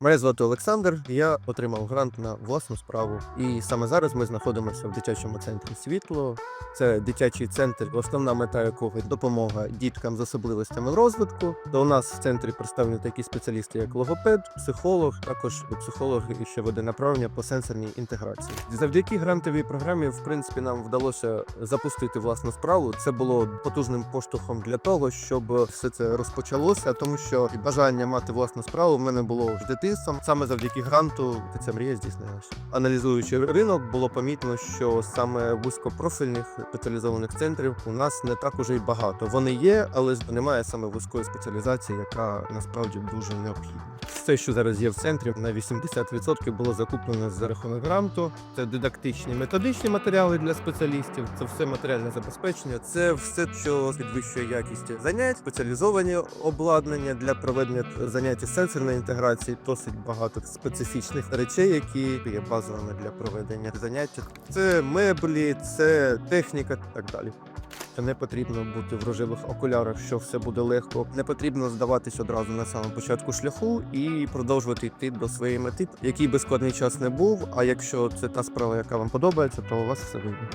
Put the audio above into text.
Мене звати Олександр. Я отримав грант на власну справу. І саме зараз ми знаходимося в дитячому центрі світло. Це дитячий центр, основна мета якого допомога діткам з особливостями розвитку. То у нас в центрі представлені такі спеціалісти, як логопед, психолог, також психолог і ще веде направлення по сенсорній інтеграції. Завдяки грантовій програмі, в принципі, нам вдалося запустити власну справу. Це було потужним поштовхом для того, щоб все це розпочалося, тому що бажання мати власну справу в мене було в з дитинством. Саме завдяки гранту ця мрія здійснилася. Аналізуючи ринок, було помітно, що саме вузькопрофільних спеціалізованих центрів у нас не так уже й багато. Вони є, але немає саме вузької спеціалізації, яка насправді дуже необхідна. Все, що зараз є в центрі, на 80% було закуплено за рахунок гранту. Це дидактичні методичні матеріали для спеціалістів, це все матеріальне забезпечення, це все, що підвищує якість занять, спеціалізовані обладнання для проведення занять сенсорної інтеграції. Досить багато специфічних речей, які є базовими для проведення заняття. Це меблі, це техніка так далі. Не потрібно бути в рожевих окулярах, що все буде легко. Не потрібно здаватись одразу на самому початку шляху і продовжувати йти до своєї мети, який би складний час не був. А якщо це та справа, яка вам подобається, то у вас все вийде.